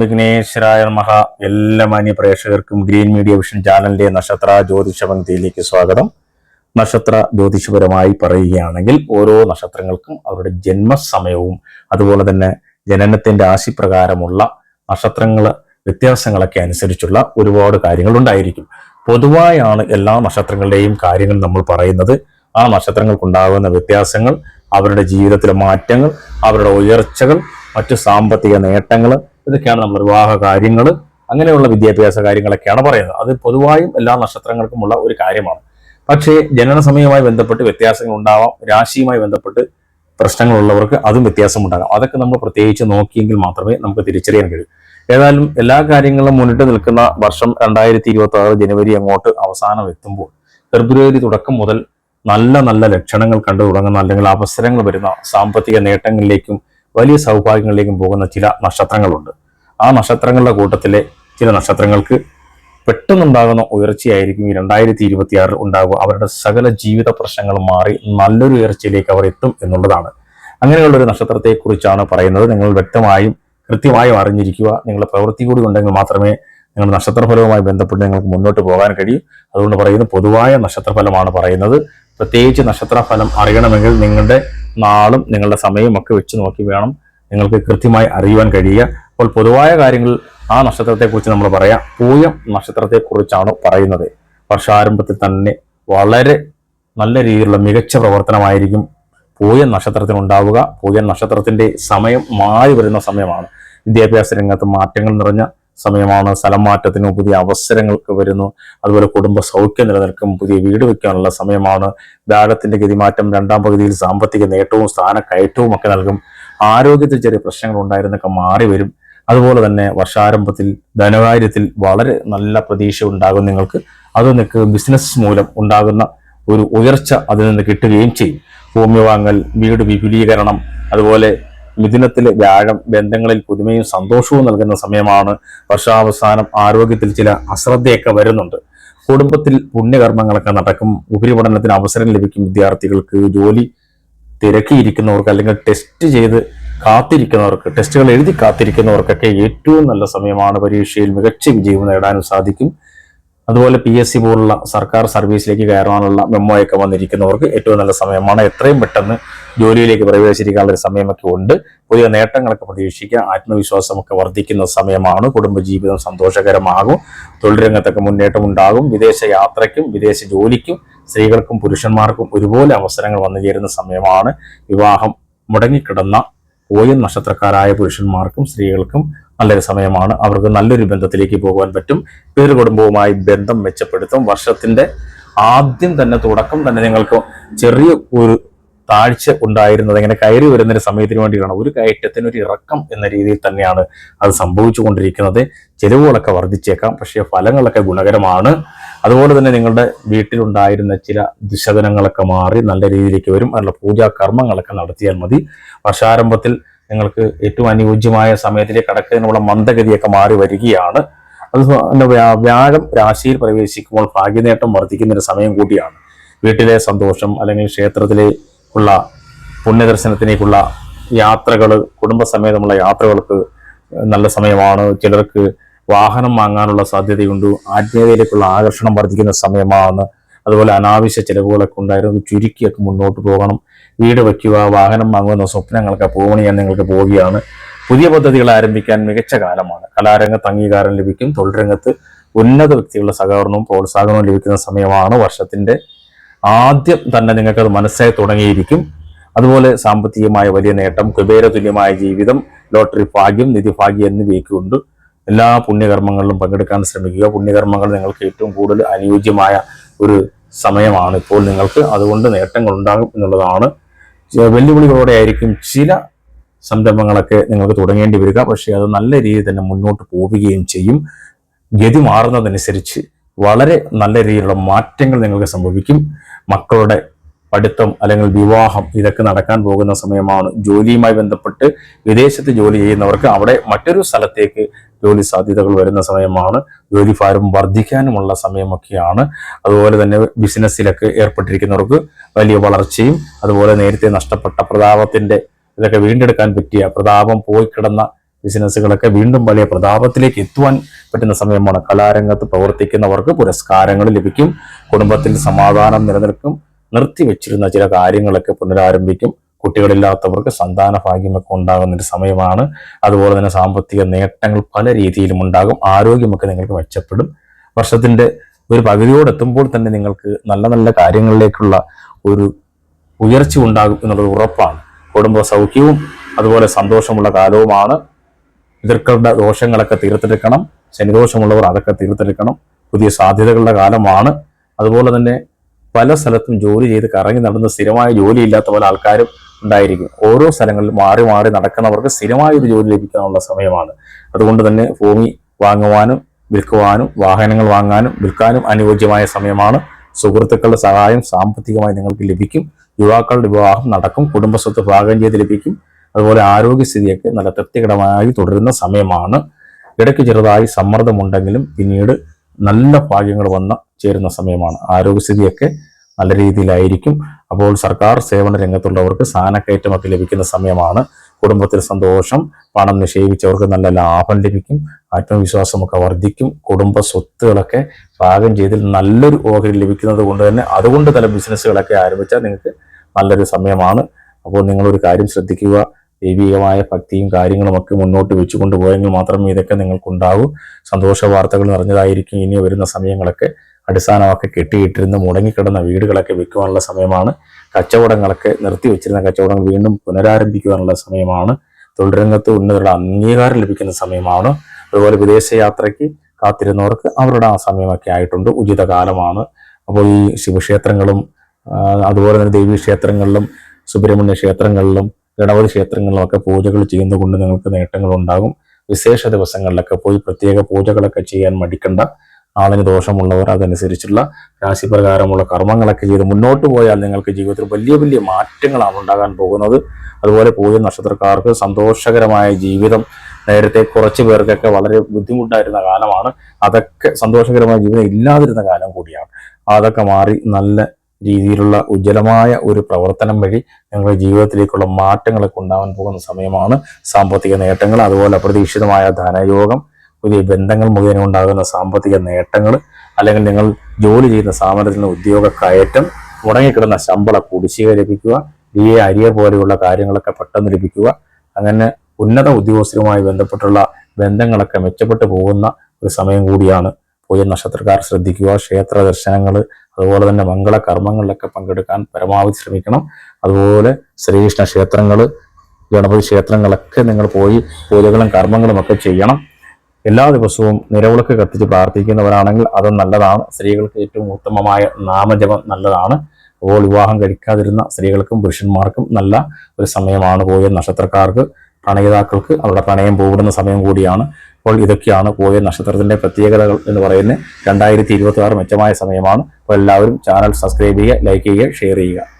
വിഘ്നേശ്വരായ മഹ എല്ലാ മാന്യ പ്രേക്ഷകർക്കും ഗ്രീൻ മീഡിയ വിഷൻ ചാനലിന്റെ നക്ഷത്ര ജ്യോതിഷ പങ്ക്തിയിലേക്ക് സ്വാഗതം. നക്ഷത്ര ജ്യോതിഷപരമായി പറയുകയാണെങ്കിൽ ഓരോ നക്ഷത്രങ്ങൾക്കും അവരുടെ ജന്മസമയവും അതുപോലെ തന്നെ ജനനത്തിന്റെ ആശിപ്രകാരമുള്ള നക്ഷത്രങ്ങൾ വ്യത്യാസങ്ങളൊക്കെ അനുസരിച്ചുള്ള ഒരുപാട് കാര്യങ്ങൾ ഉണ്ടായിരിക്കും. പൊതുവായാണ് എല്ലാ നക്ഷത്രങ്ങളുടെയും കാര്യങ്ങൾ നമ്മൾ പറയുന്നത്. ആ നക്ഷത്രങ്ങൾക്കുണ്ടാകുന്ന വ്യത്യാസങ്ങൾ അവരുടെ ജീവിതത്തിലെ മാറ്റങ്ങൾ അവരുടെ ഉയർച്ചകൾ മറ്റു സാമ്പത്തിക നേട്ടങ്ങൾ ഇതൊക്കെയാണ് നമ്മൾ വിവാഹ കാര്യങ്ങൾ അങ്ങനെയുള്ള വിദ്യാഭ്യാസ കാര്യങ്ങളൊക്കെയാണ് പറയുന്നത്. അത് പൊതുവായും എല്ലാ നക്ഷത്രങ്ങൾക്കുമുള്ള ഒരു കാര്യമാണ്. പക്ഷേ ജനന സമയവുമായി ബന്ധപ്പെട്ട് വ്യത്യാസങ്ങൾ ഉണ്ടാവാം. രാശിയുമായി ബന്ധപ്പെട്ട് പ്രശ്നങ്ങളുള്ളവർക്ക് അതും വ്യത്യാസം ഉണ്ടാകാം അതൊക്കെ നമ്മൾ പ്രത്യേകിച്ച് നോക്കിയെങ്കിൽ മാത്രമേ നമുക്ക് തിരിച്ചറിയാൻ കഴിയൂ. ഏതായാലും എല്ലാ കാര്യങ്ങളും മുന്നിട്ട് നിൽക്കുന്ന വർഷം രണ്ടായിരത്തി ഇരുപത്തി ആറ് ജനുവരി അങ്ങോട്ട് അവസാനം എത്തുമ്പോൾ ഫെബ്രുവരി തുടക്കം മുതൽ നല്ല നല്ല ലക്ഷണങ്ങൾ കണ്ടു തുടങ്ങുന്ന അല്ലെങ്കിൽ അവസരങ്ങൾ വരുന്ന സാമ്പത്തിക നേട്ടങ്ങളിലേക്കും വലിയ സൗഭാഗ്യങ്ങളിലേക്കും പോകുന്ന ചില നക്ഷത്രങ്ങളുണ്ട്. ആ നക്ഷത്രങ്ങളുടെ കൂട്ടത്തിലെ ചില നക്ഷത്രങ്ങൾക്ക് പെട്ടെന്നുണ്ടാകുന്ന ഉയർച്ചയായിരിക്കും ഈ രണ്ടായിരത്തി ഇരുപത്തി ആറിൽ ഉണ്ടാകുക അവരുടെ സകല ജീവിത പ്രശ്നങ്ങൾ മാറി നല്ലൊരു ഉയർച്ചയിലേക്ക് അവർ എത്തും എന്നുള്ളതാണ്. അങ്ങനെയുള്ള ഒരു നക്ഷത്രത്തെക്കുറിച്ചാണ് പറയുന്നത്. നിങ്ങൾ വ്യക്തമായും കൃത്യമായും അറിഞ്ഞിരിക്കുക. നിങ്ങളുടെ പ്രവൃത്തി കൂടി ഉണ്ടെങ്കിൽ മാത്രമേ നിങ്ങളുടെ നക്ഷത്രഫലവുമായി ബന്ധപ്പെട്ട് നിങ്ങൾക്ക് മുന്നോട്ട് പോകാൻ കഴിയും. അതുകൊണ്ട് പറയുന്നത് പൊതുവായ നക്ഷത്രഫലമാണ് പറയുന്നത്. പ്രത്യേകിച്ച് നക്ഷത്രഫലം അറിയണമെങ്കിൽ നിങ്ങളുടെ നാളും നിങ്ങളുടെ സമയവും ഒക്കെ വെച്ച് നോക്കി വേണം നിങ്ങൾക്ക് കൃത്യമായി അറിയുവാൻ കഴിയുക. അപ്പോൾ പൊതുവായ കാര്യങ്ങൾ ആ നക്ഷത്രത്തെക്കുറിച്ച് നമ്മൾ പറയാം. പൂയം നക്ഷത്രത്തെക്കുറിച്ചാണ് പറയുന്നത്. വർഷാരംഭത്തിൽ തന്നെ വളരെ നല്ല രീതിയിലുള്ള മികച്ച പ്രവർത്തനമായിരിക്കും പൂയൻ നക്ഷത്രത്തിനുണ്ടാവുക പൂയൻ നക്ഷത്രത്തിന്റെ സമയം മാറി വരുന്ന സമയമാണ്. വിദ്യാഭ്യാസ രംഗത്ത് മാറ്റങ്ങൾ നിറഞ്ഞ സമയമാണ് സ്ഥലം മാറ്റത്തിനും പുതിയ അവസരങ്ങൾക്ക് വരുന്നു. അതുപോലെ കുടുംബ സൗഖ്യം നിലനിൽക്കും പുതിയ വീട് വെക്കാനുള്ള സമയമാണ്. വ്യാഴത്തിന്റെ ഗതിമാറ്റം രണ്ടാം പകുതിയിൽ സാമ്പത്തിക നേട്ടവും സ്ഥാനക്കയറ്റവും ഒക്കെ നൽകും. ആരോഗ്യത്തിൽ ചെറിയ പ്രശ്നങ്ങൾ ഉണ്ടായിരുന്നൊക്കെ മാറി വരും. അതുപോലെ തന്നെ വർഷാരംഭത്തിൽ ധനകാര്യത്തിൽ വളരെ നല്ല പ്രതീക്ഷ ഉണ്ടാകും നിങ്ങൾക്ക്. അത് നിങ്ങൾക്ക് ബിസിനസ് മൂലം ഉണ്ടാകുന്ന ഒരു ഉയർച്ച അതിൽ നിന്ന് കിട്ടുകയും ചെയ്യും. ഭൂമി വാങ്ങൽ വീട് വിപുലീകരണം അതുപോലെ മിഥുനത്തിലെ വ്യാഴം ബന്ധങ്ങളിൽ പുതുമയും സന്തോഷവും നൽകുന്ന സമയമാണ് വർഷാവസാനം ആരോഗ്യത്തിൽ ചില അശ്രദ്ധയൊക്കെ വരുന്നുണ്ട്. കുടുംബത്തിൽ പുണ്യകർമ്മങ്ങളൊക്കെ നടക്കും. ഉപരിപഠനത്തിന് അവസരം ലഭിക്കും വിദ്യാർത്ഥികൾക്ക്. ജോലി തിരക്കിയിരിക്കുന്നവർക്ക് അല്ലെങ്കിൽ ടെസ്റ്റ് ചെയ്ത് കാത്തിരിക്കുന്നവർക്ക് ടെസ്റ്റുകൾ എഴുതി കാത്തിരിക്കുന്നവർക്കൊക്കെ ഏറ്റവും നല്ല സമയമാണ്. പരീക്ഷയിൽ മികച്ച വിജയം നേടാനും സാധിക്കും. അതുപോലെ പി എസ് സി പോലുള്ള സർക്കാർ സർവീസിലേക്ക് കയറാനുള്ള മെമ്മോയൊക്കെ വന്നിരിക്കുന്നവർക്ക് ഏറ്റവും നല്ല സമയമാണ്. എത്രയും പെട്ടെന്ന് ജോലിയിലേക്ക് പ്രവേശിക്കാനുള്ള ഒരു സമയമൊക്കെ ഉണ്ട്. പുതിയ നേട്ടങ്ങളൊക്കെ പ്രതീക്ഷിക്കുക. ആത്മവിശ്വാസമൊക്കെ വർദ്ധിക്കുന്ന സമയമാണ്. കുടുംബജീവിതം സന്തോഷകരമാകും. തൊഴിൽ രംഗത്തൊക്കെ മുന്നേറ്റം ഉണ്ടാകും. വിദേശ യാത്രയ്ക്കും വിദേശ ജോലിക്കും സ്ത്രീകൾക്കും പുരുഷന്മാർക്കും ഒരുപോലെ അവസരങ്ങൾ വന്നു ചേരുന്ന സമയമാണ്. വിവാഹം മുടങ്ങിക്കിടന്ന പോയ നക്ഷത്രക്കാരായ പുരുഷന്മാർക്കും സ്ത്രീകൾക്കും നല്ലൊരു സമയമാണ്. അവർക്ക് നല്ലൊരു ബന്ധത്തിലേക്ക് പോകാൻ പറ്റും. പേര് കുടുംബവുമായി ബന്ധം മെച്ചപ്പെടുത്തും. വർഷത്തിന്റെ ആദ്യം തന്നെ തുടക്കം തന്നെ നിങ്ങൾക്ക് ചെറിയ ഒരു താഴ്ച ഉണ്ടായിരുന്നത്. ഇങ്ങനെ കയറി വരുന്നൊരു സമയത്തിന് വേണ്ടിയിട്ടാണ്. ഒരു കയറ്റത്തിന് ഒരു ഇറക്കം എന്ന രീതിയിൽ തന്നെയാണ് അത് സംഭവിച്ചു കൊണ്ടിരിക്കുന്നത് ചെലവുകളൊക്കെ വർദ്ധിച്ചേക്കാം. പക്ഷേ ഫലങ്ങളൊക്കെ ഗുണകരമാണ്. അതുപോലെ തന്നെ നിങ്ങളുടെ വീട്ടിലുണ്ടായിരുന്ന ചില ദുശകനങ്ങളൊക്കെ മാറി നല്ല രീതിയിലേക്ക് വരും. അതിനുള്ള പൂജാ കർമ്മങ്ങളൊക്കെ നടത്തിയാൽ മതി. വർഷാരംഭത്തിൽ നിങ്ങൾക്ക് ഏറ്റവും അനുയോജ്യമായ സമയത്തിലേക്ക് കടക്കുന്നതിനുള്ള മന്ദഗതിയൊക്കെ മാറി വരികയാണ്. അത് വ്യാഴം രാശിയിൽ പ്രവേശിക്കുമ്പോൾ ഭാഗ്യനേട്ടം വർദ്ധിക്കുന്ന ഒരു സമയം കൂടിയാണ്. വീട്ടിലെ സന്തോഷം അല്ലെങ്കിൽ ക്ഷേത്രത്തിലെ ഉള്ള പുണ്യദർശനത്തിലേക്കുള്ള യാത്രകൾ കുടുംബസമേതമുള്ള യാത്രകൾക്ക് നല്ല സമയമാണ്. ചിലർക്ക് വാഹനം വാങ്ങാനുള്ള സാധ്യതയുണ്ട്. ആത്മീയതയിലേക്കുള്ള ആകർഷണം വർദ്ധിക്കുന്ന സമയമാണ്. അതുപോലെ അനാവശ്യ ചിലവുകളൊക്കെ ഉണ്ടായിരുന്നു. ചുരുക്കിയൊക്കെ മുന്നോട്ട് പോകണം. വീട് വയ്ക്കുക വാഹനം വാങ്ങുന്ന സ്വപ്നങ്ങളൊക്കെ പൂവണിയാൻ നിങ്ങൾക്ക് പോവുകയാണ് പുതിയ പദ്ധതികൾ ആരംഭിക്കാൻ മികച്ച കാലമാണ്. കലാരംഗത്ത് അംഗീകാരം ലഭിക്കും. തൊഴിൽ രംഗത്ത് ഉന്നത വ്യക്തികളുടെ സഹകരണവും പ്രോത്സാഹനവും ലഭിക്കുന്ന സമയമാണ് വർഷത്തിന്റെ ആദ്യം തന്നെ നിങ്ങൾക്ക് നിങ്ങൾക്കത് മനസ്സായി തുടങ്ങിയിരിക്കും. അതുപോലെ സാമ്പത്തികമായ വലിയ നേട്ടം കുബേര തുല്യമായ ജീവിതം ലോട്ടറി ഭാഗ്യം നിധി ഭാഗ്യം എന്നിവയൊക്കെ ഉണ്ട് എല്ലാ പുണ്യകർമ്മങ്ങളിലും പങ്കെടുക്കാൻ ശ്രമിക്കുക. പുണ്യകർമ്മങ്ങൾ നിങ്ങൾക്ക് ഏറ്റവും കൂടുതൽ അനുയോജ്യമായ ഒരു സമയമാണ്. ഇപ്പോൾ നിങ്ങൾക്ക് അതുകൊണ്ട് നേട്ടങ്ങൾ ഉണ്ടാകും എന്നുള്ളതാണ്. വെല്ലുവിളികളോടെ ആയിരിക്കും ചില സംരംഭങ്ങളൊക്കെ നിങ്ങൾക്ക് തുടങ്ങേണ്ടി വരിക. പക്ഷേ അത് നല്ല രീതിയിൽ തന്നെ മുന്നോട്ട് പോവുകയും ചെയ്യും. ഗതി മാറുന്നതനുസരിച്ച് വളരെ നല്ല രീതിയിലുള്ള മാറ്റങ്ങൾ നിങ്ങൾക്ക് സംഭവിക്കും. മക്കളുടെ പഠിത്തം അല്ലെങ്കിൽ വിവാഹം ഇതൊക്കെ നടക്കാൻ പോകുന്ന സമയമാണ്. ജോലിയുമായി ബന്ധപ്പെട്ട് വിദേശത്ത് ജോലി ചെയ്യുന്നവർക്ക് അവിടെ മറ്റൊരു സ്ഥലത്തേക്ക് ജോലി സാധ്യതകൾ വരുന്ന സമയമാണ് ജോലി ഭാരം വർദ്ധിക്കാനുമുള്ള സമയമൊക്കെയാണ്. അതുപോലെ തന്നെ ബിസിനസ്സിലൊക്കെ ഏർപ്പെട്ടിരിക്കുന്നവർക്ക് വലിയ വളർച്ചയും അതുപോലെ നേരത്തെ നഷ്ടപ്പെട്ട പ്രതാപത്തിന്റെ ഇതൊക്കെ വീണ്ടെടുക്കാൻ പറ്റിയ പ്രതാപം പോയി കിടന്ന ബിസിനസ്സുകളൊക്കെ വീണ്ടും വലിയ പ്രതാപത്തിലേക്ക് എത്തുവാൻ പറ്റുന്ന സമയമാണ്. കലാരംഗത്ത് പ്രവർത്തിക്കുന്നവർക്ക് പുരസ്കാരങ്ങൾ ലഭിക്കും കുടുംബത്തിൽ സമാധാനം നിലനിൽക്കും നിർത്തിവെച്ചിരുന്ന ചില കാര്യങ്ങളൊക്കെ പുനരാരംഭിക്കും. കുട്ടികളില്ലാത്തവർക്ക് സന്താന ഭാഗ്യമൊക്കെ ഉണ്ടാകുന്ന ഒരു സമയമാണ്. അതുപോലെ തന്നെ സാമ്പത്തിക നേട്ടങ്ങൾ പല രീതിയിലും ഉണ്ടാകും. ആരോഗ്യമൊക്കെ നിങ്ങൾക്ക് മെച്ചപ്പെടും. വർഷത്തിന്റെ ഒരു പകുതിയോടെത്തുമ്പോൾ തന്നെ നിങ്ങൾക്ക് നല്ല നല്ല കാര്യങ്ങളിലേക്കുള്ള ഒരു ഉയർച്ച ഉണ്ടാകും എന്നുള്ളത് ഉറപ്പാണ്. കുടുംബ സൗഖ്യവും അതുപോലെ സന്തോഷമുള്ള കാലവുമാണ്. പിതൃക്കളുടെ ദോഷങ്ങളൊക്കെ തീർത്തെടുക്കണം. ശനിദോഷമുള്ളവർ അതൊക്കെ തീർത്തെടുക്കണം. പുതിയ സാധ്യതകളുടെ കാലമാണ്. അതുപോലെ തന്നെ പല സ്ഥലത്തും ജോലി ചെയ്ത് കറങ്ങി നടന്ന് സ്ഥിരമായ ജോലി ഇല്ലാത്ത പല ആൾക്കാരും ഉണ്ടായിരിക്കും. ഓരോ സ്ഥലങ്ങളിൽ മാറി മാറി നടക്കുന്നവർക്ക് സ്ഥിരമായ ഒരു ജോലി ലഭിക്കാനുള്ള സമയമാണ്. അതുകൊണ്ട് തന്നെ ഭൂമി വാങ്ങുവാനും വിൽക്കുവാനും വാഹനങ്ങൾ വാങ്ങാനും വിൽക്കാനും അനുയോജ്യമായ സമയമാണ്. സുഹൃത്തുക്കളുടെ സഹായം സാമ്പത്തികമായി നിങ്ങൾക്ക് ലഭിക്കും. യുവാക്കളുടെ വിവാഹം നടക്കും. കുടുംബസ്വത്ത് ഭാഗം ചെയ്ത് ലഭിക്കും. അതുപോലെ ആരോഗ്യസ്ഥിതിയൊക്കെ നല്ല തൃപ്തികരമായി തുടരുന്ന സമയമാണ്. ഇടയ്ക്ക് ചെറുതായി സമ്മർദ്ദമുണ്ടെങ്കിലും പിന്നീട് നല്ല ഭാഗ്യങ്ങൾ വന്ന ചേരുന്ന സമയമാണ്. ആരോഗ്യസ്ഥിതിയൊക്കെ നല്ല രീതിയിലായിരിക്കും. അപ്പോൾ സർക്കാർ സേവന രംഗത്തുള്ളവർക്ക് സ്ഥാനക്കയറ്റമൊക്കെ ലഭിക്കുന്ന സമയമാണ്. കുടുംബത്തിൽ സന്തോഷം പണം നിക്ഷേപിച്ചവർക്ക് നല്ല ലാഭം ലഭിക്കും. ആത്മവിശ്വാസമൊക്കെ വർദ്ധിക്കും. കുടുംബ സ്വത്തുകളൊക്കെ പാകം ചെയ്തിൽ നല്ലൊരു ഓഹരി ലഭിക്കുന്നത് കൊണ്ട് തന്നെ അതുകൊണ്ട് തന്നെ ബിസിനസ്സുകളൊക്കെ ആരംഭിച്ചാൽ നിങ്ങൾക്ക് നല്ലൊരു സമയമാണ്. അപ്പോൾ നിങ്ങളൊരു കാര്യം ശ്രദ്ധിക്കുക. ദൈവികമായ ഭക്തിയും കാര്യങ്ങളുമൊക്കെ മുന്നോട്ട് വെച്ചു കൊണ്ടുപോയെങ്കിൽ മാത്രമേ ഇതൊക്കെ നിങ്ങൾക്കുണ്ടാവൂ സന്തോഷ വാർത്തകൾ നിറഞ്ഞതായിരിക്കും ഇനി വരുന്ന സമയങ്ങളൊക്കെ. അടിസ്ഥാനമൊക്കെ കെട്ടിയിട്ടിരുന്ന് മുടങ്ങിക്കിടന്ന വീടുകളൊക്കെ വിൽക്കുവാനുള്ള സമയമാണ്. കച്ചവടങ്ങളൊക്കെ നിർത്തി വെച്ചിരുന്ന കച്ചവടങ്ങൾ വീണ്ടും പുനരാരംഭിക്കുവാനുള്ള സമയമാണ്. തൊഴിൽ രംഗത്ത് ഉന്നതരുടെ അംഗീകാരം ലഭിക്കുന്ന സമയമാണ്. അതുപോലെ വിദേശ യാത്രയ്ക്ക് കാത്തിരുന്നവർക്ക് അവരുടെ ആ സമയമൊക്കെ ആയിട്ടുണ്ട്. ഉചിത കാലമാണ്. അപ്പോൾ ഈ ശിവക്ഷേത്രങ്ങളും അതുപോലെ തന്നെ ദേവീ ക്ഷേത്രങ്ങളിലും സുബ്രഹ്മണ്യ ക്ഷേത്രങ്ങളിലും ഗണപതി ക്ഷേത്രങ്ങളിലും ഒക്കെ പൂജകൾ ചെയ്യുന്നതുകൊണ്ട് നിങ്ങൾക്ക് നേട്ടങ്ങൾ ഉണ്ടാകും വിശേഷ ദിവസങ്ങളിലൊക്കെ പോയി പ്രത്യേക പൂജകളൊക്കെ ചെയ്യാൻ മടിക്കണ്ട. നാളിന് ദോഷമുള്ളവർ അതനുസരിച്ചുള്ള രാശിപ്രകാരമുള്ള കർമ്മങ്ങളൊക്കെ ചെയ്ത് മുന്നോട്ട് പോയാൽ നിങ്ങൾക്ക് ജീവിതത്തിൽ വലിയ വലിയ മാറ്റങ്ങളാണ് ഉണ്ടാകാൻ പോകുന്നത്. അതുപോലെ പോയ നക്ഷത്രക്കാർക്ക് സന്തോഷകരമായ ജീവിതം നേരത്തെ കുറച്ച് പേർക്കൊക്കെ വളരെ ബുദ്ധിമുട്ടായിരുന്ന കാലമാണ്. അതൊക്കെ സന്തോഷകരമായ ജീവിതം ഇല്ലാതിരുന്ന കാലം കൂടിയാണ്. അതൊക്കെ മാറി നല്ല രീതിയിലുള്ള ഉജ്ജ്വലമായ ഒരു പ്രവർത്തനം വഴി നിങ്ങളുടെ ജീവിതത്തിലേക്കുള്ള മാറ്റങ്ങളൊക്കെ ഉണ്ടാവാൻ പോകുന്ന സമയമാണ് സാമ്പത്തിക നേട്ടങ്ങൾ അതുപോലെ അപ്രതീക്ഷിതമായ ധനയോഗം പുതിയ ബന്ധങ്ങൾ മുഖേന ഉണ്ടാകുന്ന സാമ്പത്തിക നേട്ടങ്ങൾ അല്ലെങ്കിൽ നിങ്ങൾ ജോലി ചെയ്യുന്ന സ്ഥാപനത്തിൽ നിന്ന് ഉദ്യോഗ കയറ്റം മുടങ്ങിക്കിടന്ന ശമ്പള കുടിശ്ശിക ലഭിക്കുക എ അരിയ പോലെയുള്ള കാര്യങ്ങളൊക്കെ പെട്ടെന്ന് ലഭിക്കുക അങ്ങനെ ഉന്നത ഉദ്യോഗസ്ഥരുമായി ബന്ധപ്പെട്ടുള്ള ബന്ധങ്ങളൊക്കെ മെച്ചപ്പെട്ടു പോകുന്ന ഒരു സമയം കൂടിയാണ് പൂജ നക്ഷത്രക്കാർ ശ്രദ്ധിക്കുക. ക്ഷേത്ര ദർശനങ്ങൾ അതുപോലെ തന്നെ മംഗള കർമ്മങ്ങളിലൊക്കെ പങ്കെടുക്കാൻ പരമാവധി ശ്രമിക്കണം. അതുപോലെ ശ്രീകൃഷ്ണ ക്ഷേത്രങ്ങൾ ഗണപതി ക്ഷേത്രങ്ങളൊക്കെ നിങ്ങൾ പോയി പൂജകളും കർമ്മങ്ങളും ഒക്കെ ചെയ്യണം. എല്ലാ ദിവസവും നിലവിളക്ക് കത്തിച്ച് പ്രാർത്ഥിക്കുന്നവരാണെങ്കിൽ അത് നല്ലതാണ്. സ്ത്രീകൾക്ക് ഏറ്റവും ഉത്തമമായ നാമജപം നല്ലതാണ്. അപ്പോൾ വിവാഹം കഴിക്കാതിരുന്ന സ്ത്രീകൾക്കും പുരുഷന്മാർക്കും നല്ല ഒരു സമയമാണ് പോയ നക്ഷത്രക്കാർക്ക് പ്രണയിതാക്കൾക്ക് അവരുടെ പ്രണയം പോവിടുന്ന സമയം കൂടിയാണ്. അപ്പോൾ ഇതൊക്കെയാണ് പോയ നക്ഷത്രത്തിന്റെ പ്രത്യേകതകൾ എന്ന് പറയുന്നത്. രണ്ടായിരത്തി മെച്ചമായ സമയമാണ്. അപ്പോൾ എല്ലാവരും ചാനൽ സബ്സ്ക്രൈബ് ചെയ്യുക ലൈക്ക് ചെയ്യുക ഷെയർ ചെയ്യുക.